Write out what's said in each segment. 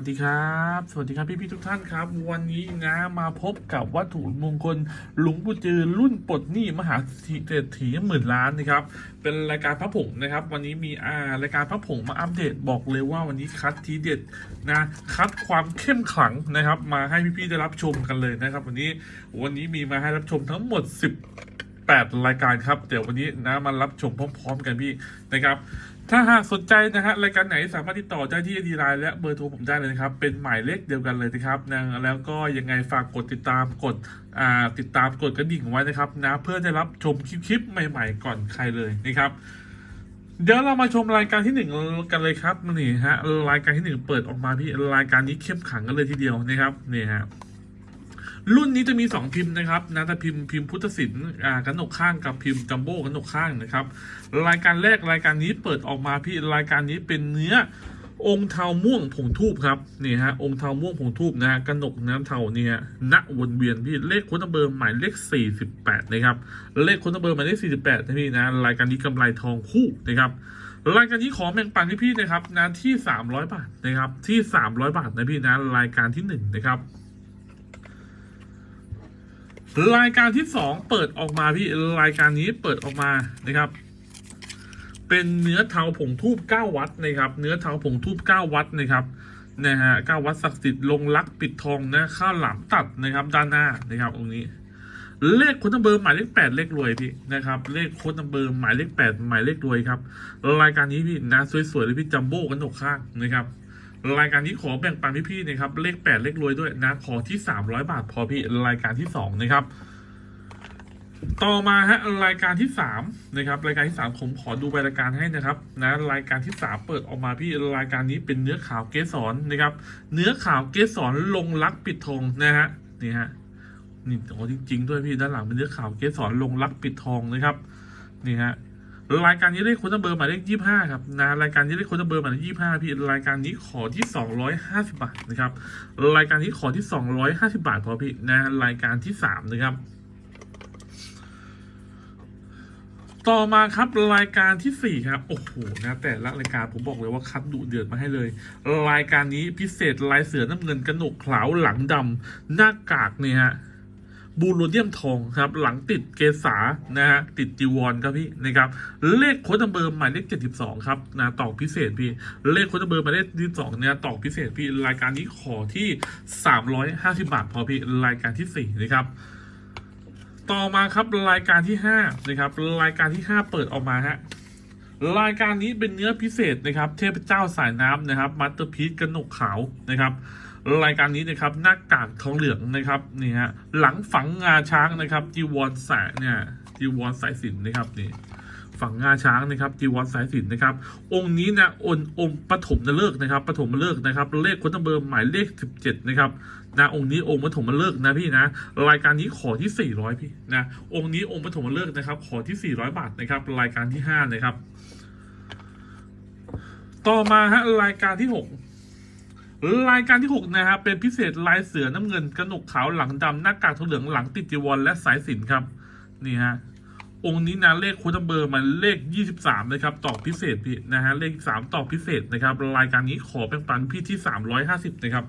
วัสดีครับ สวัสดีครับพี่พี่ๆทุกท่านครับ วันนี้นะมาพบกับวัตถุมงคลหลวงปู่จือรุ่นปลดหนี้มหาเศรษฐีหมื่นล้านนะครับ เป็นรายการพระผงนะครับ วันนี้มีอ่ารายการพระผงมาอัปเดตบอกเลยว่าวันนี้คัดทีเด็ดนะคัดความเข้มขลังนะครับ มาให้พี่พี่ๆได้รับชมกันเลยนะครับ วันนี้วันนี้มีมาให้รับชมทั้งหมด 10 8 รายการครับ เดี๋ยววันนี้นะมารับชมพร้อม ๆ กันพี่นะครับ ถ้าหากสนใจนะฮะรายการไหนสามารถติดต่อได้ที่ดีไลน์และเบอร์โทรผมได้เลยนะครับ เป็นหมายเลขเดียวกันเลยนะครับนะแล้วก็ยังไงฝากกดติดตามกดอ่าติดตามกดกระดิ่งไว้นะครับนะเพื่อจะรับชมคลิปๆใหม่ ๆ ก่อนใครเลยนะครับเดี๋ยวเรามาชมรายการที่หนึ่งกันเลยครับนี่ฮะรายการที่หนึ่งเปิดออกมาพี่รายการนี้เข้มขังกันเลยทีเดียวนะครับนี่ฮะ รุ่นนี้จะมี 2 พิมพ์นะครับนะแต่พิมพ์พิมพ์พุทธศิลป์อ่ากระหนกข้างกับพิมพ์จัมโบ้กระหนกข้างนะครับ รายการแรกรายการนี้เปิดออกมาพี่รายการนี้เป็นเนื้อองค์เทาม่วงผงทูบครับนี่ฮะองค์เทาม่วงผงทูบนะฮะกระหนกน้ำเทาเนี่ยณวนเวียนพี่เลขค้นเบอร์หมายเลข 48 นะครับ เลขค้นเบอร์หมายเลข 48นะพี่นะรายการนี้กำไรทองคู่นะครับรายการนี้ขอแบ่งปันให้พี่นะครับนะที่ 300 บาทนะครับที่ 300 บาทนะพี่นะรายการที่หนึ่งนะครับ รายการที่สองเปิดออกมาพี่รายการนี้เปิดออกมานะครับ เป็นเนื้อเทาผงทูบ9วัดนะครับ เนื้อเทาผงทูบ9วัดนะครับนะฮะ9วัดศักดิ์สิทธิ์ลงลักปิดทองนะข้าวหลามตัดนะครับ ด้านหน้านะครับตรงนี้ เลขคนนัมเบอร์หมายเลขแปดเลขรวยพี่นะครับ เลขคนนัมเบอร์หมายเลขแปดหมายเลขรวยครับ รายการนี้พี่นะสวยๆเลยพี่จัมโบ้กันหนกข้างนะครับ รายการนี้ขอแบ่งปันพี่ๆนะครับ เลขแปดเลขรวยด้วยนะขอที่สามร้อยบาทพอพี่รายการที่สองนะครับ ต่อมาฮะรายการที่สามนะครับรายการที่สามผมขอดูใบรายการให้นะครับนะรายการที่สามเปิดออกมาพี่รายการนี้เป็นเนื้อขาวเกสรนะครับ เนื้อขาวเกสรลงรักปิดทองนะฮะนี่ฮะนี่โอ้จริง ๆ ด้วยพี่ด้านหลังเป็นเนื้อขาวเกสรลงรักปิดทองนะครับนี่ฮะ รายการนี้เลขคนเบอร์หมายเลขยี่ห้าครับนะรายการนี้เลขคนเบอร์หมายเลขยี่ห้าพี่รายการนี้ขอที่สองร้อยห้าสิบาทนะครับรายการนี้ขอที่สองร้อยห้าสิบาทพอพี่นะรายการที่สามนะครับ ต่อมาครับรายการที่สี่ครับโอ้โหนะแต่ละรายการผมบอกเลยว่าคัดดุเดือดมาให้เลย รายการนี้พิเศษลายเสือน้ำเงินกระหนกขาวหลังดำหน้ากากเนี่ยฮะ บูโรเดียมทองครับ หลังติดเกษานะฮะติดจีวรครับพี่นะครับเลขโค้ดเบอร์หมายเลขเจ็ดสิบสองครับนะตอกพิเศษพี่ เลขโค้ดเบอร์หมายเลขที่สองเนี่ยตอกพิเศษพี่รายการนี้ขอที่สามร้อยห้าสิบาทพอพี่รายการที่สี่นะครับต่อมาครับรายการที่ห้านะครับรายการที่ห้าเปิดออกมาฮะ รายการนี้เป็นเนื้อพิเศษนะครับเทพเจ้าสายน้ำนะครับมัตเตอร์พีชกระหนกขาวนะครับ รายการนี้นะครับหน้ากากทองเหลืองนะครับนี่ฮะหลังฝังงาช้างนะครับจีวรสายเนี่ยจีวรสายสินนะครับนี่ ฝั่งงาช้างนะครับจีวรสายสินนะครับ องค์นี้นะองค์องค์ปฐมฤกษ์นะครับปฐมฤกษ์นะครับ เลขคนตัเบอร์หมายเลขสิบเจ็ดนะครับนะองค์นี้องค์ปฐมฤกษ์นะพี่นะ รายการนี้ขอที่สี่ร้อยพี่นะองค์นี้องค์ปฐมฤกษ์นะครับ ขอที่สี่ร้อยบาทนะครับ รายการที่ห้านะครับ ต่อมาฮะรายการที่หกรายการที่ 6 นะครับเป็นพิเศษลายเสือน้ำเงินกระหนกขาวหลังดำหน้ากากทองเหลืองหลังติดจีวรและสายสินครับ นี่ฮะ องค์นี้นะเลขคูณเบอร์มันเลข 23 นะครับตอกพิเศษพี่นะฮะเลข3ตอกพิเศษนะครับรายการนี้ขอแบ่งปันพี่ที่ 350 นะครับ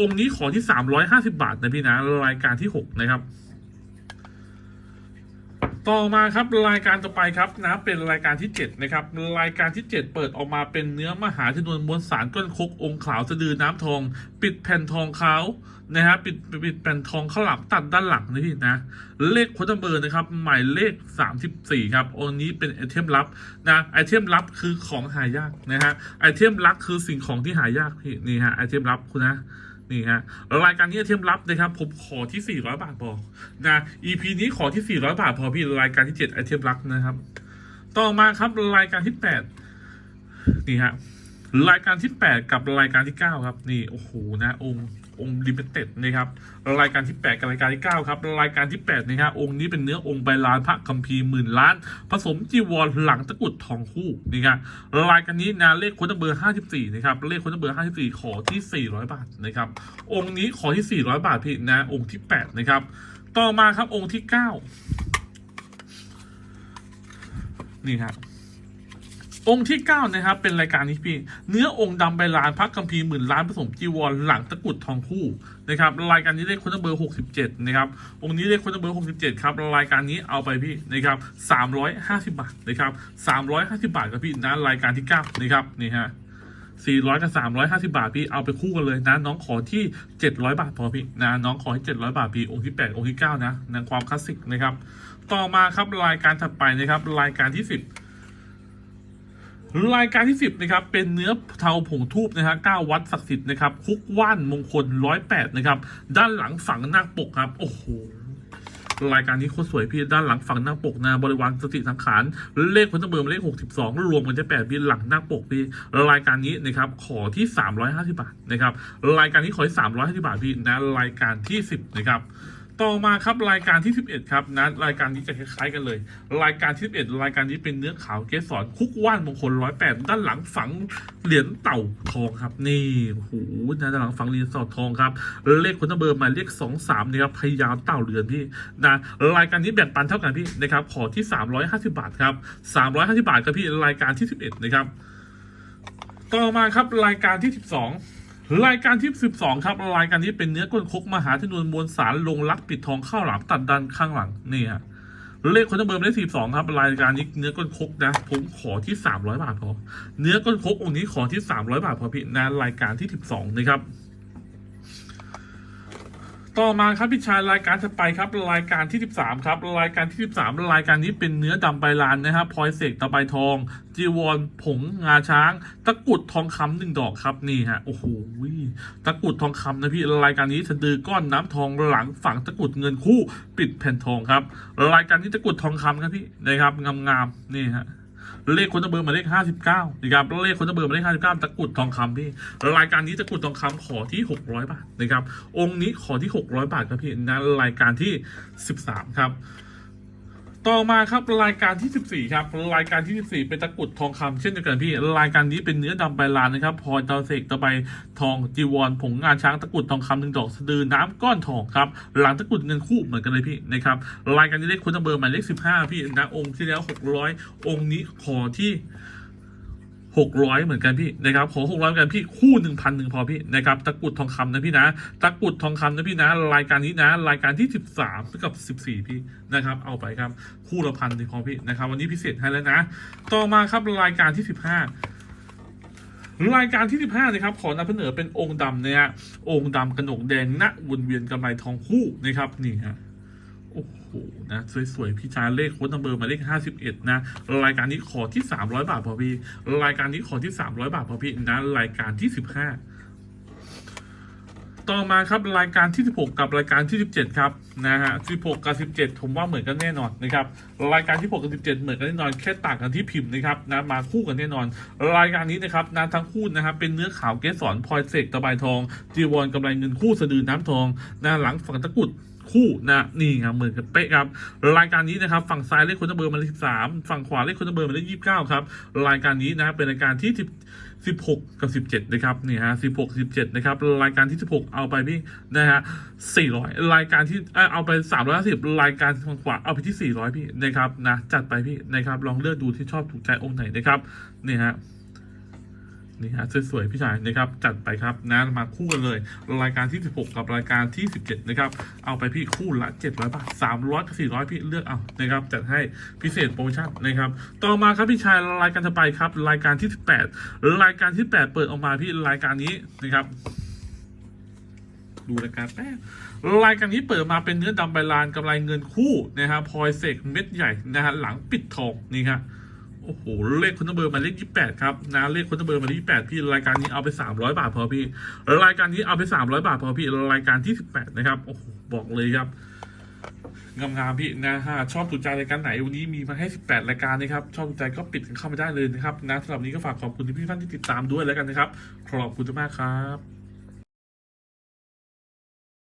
องค์นี้ขอที่ 350 บาทนะพี่นะรายการที่ 6 นะครับ ต่อมาครับรายการต่อไปครับนะเป็นรายการที่7นะครับรายการที่ 7 เปิดออกมาเป็นเนื้อมหาชนวนมวลสารก้นคกองขาวสะดือน้ำทอง ปิดแผ่นทองขาวนะฮะปิดปิดแผ่นทองข้าหลามตัดด้านหลังนะพี่นะเลขโค้ดเบอร์นะครับหมายเลข 34ครับองค์นี้เป็นไอเทมลับนะไอเทมลับคือของหายากนะฮะไอเทมลับคือสิ่งของที่หายากพี่นี่ฮะไอเทมลับคุณนะ นี่ฮะรายการนี้ไอเทมลับนะครับผมขอที่ 400 บาทพอนะ EP นี้ขอที่ 400 บาทพอพี่รายการที่7ไอเทมลับนะครับ ต่อมาครับรายการที่ 8 นี่ฮะ รายการที่ 8 กับรายการที่ 9 ครับ นี่โอ้โหนะองค์องค์ลิมิเต็ดนะครับรายการที่ 8 กับรายการที่ 9 ครับ รายการที่8นะฮะองค์นี้เป็นเนื้อองค์ใบลานพระคัมภีร์หมื่นล้าน ผสมจีวรหลังตะกุดทองคู่นี่ครับรายการนี้นะเลขคนเบอร์ 54 นะครับ เลขคนเบอร์ 54 ขอที่ 400 บาทนะครับ องค์นี้ขอที่ 400 บาทพี่นะองค์ที่ 8 นะครับ ต่อมาครับองค์ที่ 9 นี่ครับ องค์ที่เก้านะครับ เป็นรายการนี้พี่ เนื้อองค์ดำใบลานพระคัมภีร์หมื่นล้านผสมจีวรหลังตะกุดทองคู่นะครับรายการนี้เลขคนเบอร์หกสิบเจ็ดนะครับ องค์นี้เลขคนเบอร์หกสิบเจ็ดครับรายการนี้เอาไปพี่นะครับสามร้อยห้าสิบาทนะครับสามร้อยห้าสิบาทครับพี่นะรายการที่เก้านะครับนี่ฮะสี่ร้อยกับสามร้อยห้าสิบาท พี่ เอาไปคู่กันเลยนะ น้องขอที่เจ็ดร้อยบาทพอพี่นะน้องขอที่เจ็ดร้อยบาท พี่องค์ที่แปดองค์ที่เก้านะนะความคลาสสิกนะครับ ต่อมาครับรายการถัดไปนะครับรายการที่สิบ รายการที่สิบนะครับเป็นเนื้อเทาผงทูบนะฮะเก้าวัดศักดิ์สิทธิ์นะครับคุกว่านมงคลร้อยแปดนะครับ ด้านหลังฝังนาคปกครับ โอ้โหรายการนี้โคตรสวยพี่ด้านหลังฝั่งหน้าปกนะบริวารสติสังขารเลขคนตะเบิมเลขหกสิบสองรวมกันจะแปดพี่หลังหน้าปกพี่รายการนี้นะครับขอที่สามร้อยห้าสิบาทนะครับรายการนี้ขอที่สามร้อยห้าสิบาทพี่นะรายการที่สิบนะครับ ต่อมาครับรายการที่สิบเอ็ดครับนะรายการนี้จะคล้ายๆกันเลย รายการที่สิบเอ็ดรายการนี้เป็นเนื้อขาวเกสรคุกว่านมงคลร้อยแปดด้านหลังฝังเหรียญเต่าทองครับ นี่โหนะด้านหลังฝังเหรียญเต่าทองครับ เลขคนตเบิมหมายเลขสองสามนะครับพยายามเต่าเรือนพี่นะรายการนี้แบ่งปันเท่ากันพี่นะครับขอที่ 350 บาทครับ350 บาทครับพี่รายการที่ 11 นะครับ ต่อมาครับรายการที่ 12 รายการที่ 12 ครับ รายการนี้เป็นเนื้อก้นคกมหาธนวนมวลสารลงรักปิดทองข้าวหลามตัดดันข้างหลังนี่ฮะเลขคนจะเบอร์เลข42ครับ รายการนี้เนื้อก้นคกนะ ผมขอที่300บาทพอเนื้อก้นคกองค์นี้ขอที่300บาทพอพี่นะรายการที่12นะครับ ต่อมาครับพี่ชายรายการถัดไปครับรายการที่ 13ครับรายการที่ 13 รายการนี้เป็นเนื้อดำใบลานนะครับพลอยเสกตะไบทอง จีวรผงงาช้าง ตะกุดทองคำหนึ่งดอกครับนี่ฮะโอ้โหตะกุดทองคำนะพี่รายการนี้สะดือก้อนน้ำทองหลังฝังตะกุดเงินคู่ปิดแผ่นทองครับ รายการนี้ตะกุดทองคำครับพี่นะครับงามๆนี่ฮะ เลขคนตะเบอร์หมายเลขห้าสิบเก้านะครับเลขคนตะเบอร์หมายเลขห้าสิบเก้าตะกุดทองคำพี่รายการนี้ตะกุดทองคำขอที่หกร้อยบาทนะครับองค์นี้ขอที่หกร้อยบาทครับพี่นะรายการที่สิบสามครับ ต่อมาครับรายการที่ 14 ครับ รายการที่ 14 เป็นตะกรุดทองคำเช่นเดียวกันพี่ รายการนี้เป็นเนื้อดำใบลานนะครับพลอยตะเสกตะไบทองจีวรผงงานช้างตะกรุดทองคำหนึ่งดอกสะดือน้ำก้อนทองครับ หลังตะกรุดเงินคู่เหมือนกันเลยพี่นะครับรายการนี้เลขคุณตะเบอร์หมายเลข 15 พี่นะองค์ที่แล้ว 600 องค์นี้ขอที่ หกร้อยเหมือนกันพี่นะครับขอหกร้อยเหมือนกันพี่คู่หนึ่งพันหนึ่งพอพี่นะครับตะกรุดทองคำนะพี่นะตะกรุดทองคำนะพี่นะ รายการนี้นะ รายการที่สิบสามกับสิบสี่พี่นะครับเอาไปครับคู่ละพันหนึ่งพอพี่นะครับ วันนี้พิเศษให้แล้วนะ ต่อมาครับรายการที่สิบห้ารายการที่สิบห้านะครับ ขอนำเสนอเป็นองค์ดำเนี่ยฮะองค์ดำกระหนกแดงณวนเวียนกำไรทองคู่นะครับนี่ฮะ โอ้โหนะสวยๆพี่ชาเลขโค้ดนัมเบอร์มาเลขห้าสิบเอ็ดนะรายการนี้ขอที่สามร้อยบาทพอพี่รายการนี้ขอที่สามร้อยบาทพอพี่นะรายการที่สิบห้าต่อมาครับรายการที่ 16 กับรายการที่ 17 ครับนะฮะ 16 กับ 17 ผมว่าเหมือนกันแน่นอนนะครับรายการที่ 6 กับ 17 เหมือนกันแน่นอนแค่ต่างกันที่พิมพ์นะครับนะมาคู่กันแน่นอน รายการนี้นะครับนะทั้งคู่นะครับเป็นเนื้อขาวเกสรพลอยเสกตะไบทองจีวรกำไรเงินคู่สะดือน้ำทองนะหลังฝั่งตะกุด คู่นะนี่ครับเหมือนกันเป๊ะครับ รายการนี้นะครับฝั่งซ้ายเลขคนเบอร์มาเลขสิบสามฝั่งขวาเลขคนเบอร์มาเลขยี่สิบเก้าครับรายการนี้นะครับเป็นรายการที่สิบสิบหกกับสิบเจ็ดนะครับนี่ฮะสิบหกสิบเจ็ดนะครับรายการที่สิบหกเอาไปพี่นะฮะสี่ร้อยรายการที่เอ้ยเอาไปสามร้อยสิบรายการฝั่งขวาเอาไปที่สี่ร้อยพี่นะครับนะจัดไปพี่นะครับลองเลือกดูที่ชอบถูกใจองค์ไหนนะครับนี่ฮะ นี่ฮะสวยๆพี่ชายนะครับจัดไปครับนะมาคู่กันเลย รายการที่ 16 กับรายการที่ 17 นะครับ เอาไปพี่คู่ละ 700 บาท 300กับ400 พี่เลือกเอานะครับจัดให้พิเศษโปรโมชั่นนะครับ ต่อมาครับพี่ชายรายการถัดไปครับ รายการที่ 18 รายการที่ 8 เปิดออกมาพี่รายการนี้นะครับดูรายการแป๊บรายการนี้เปิดมาเป็นเนื้อดำใบลานกำไรเงินคู่นะครับพลอยเสกเม็ดใหญ่นะฮะหลังปิดทองนี่ครับ โอ้โหเลขคนเบอร์มาเลขยี่แปดครับนะเลขคนเบอร์มาเลขยี่แปดพี่รายการนี้เอาไปสามร้อยบาทพอพี่รายการนี้เอาไปสามร้อยบาทพอพี่รายการที่สิบแปดนะครับโอ้โหบอกเลยครับงามๆพี่นะฮะชอบถูกใจรายการไหนวันนี้มีมาให้ 18 รายการนะครับ ชอบถูกใจก็ปิดกันเข้ามาได้เลยนะครับนะสำหรับนี้ก็ฝากขอบคุณที่พี่ท่านที่ติดตามด้วยแล้วกันนะครับ ขอบคุณมากครับ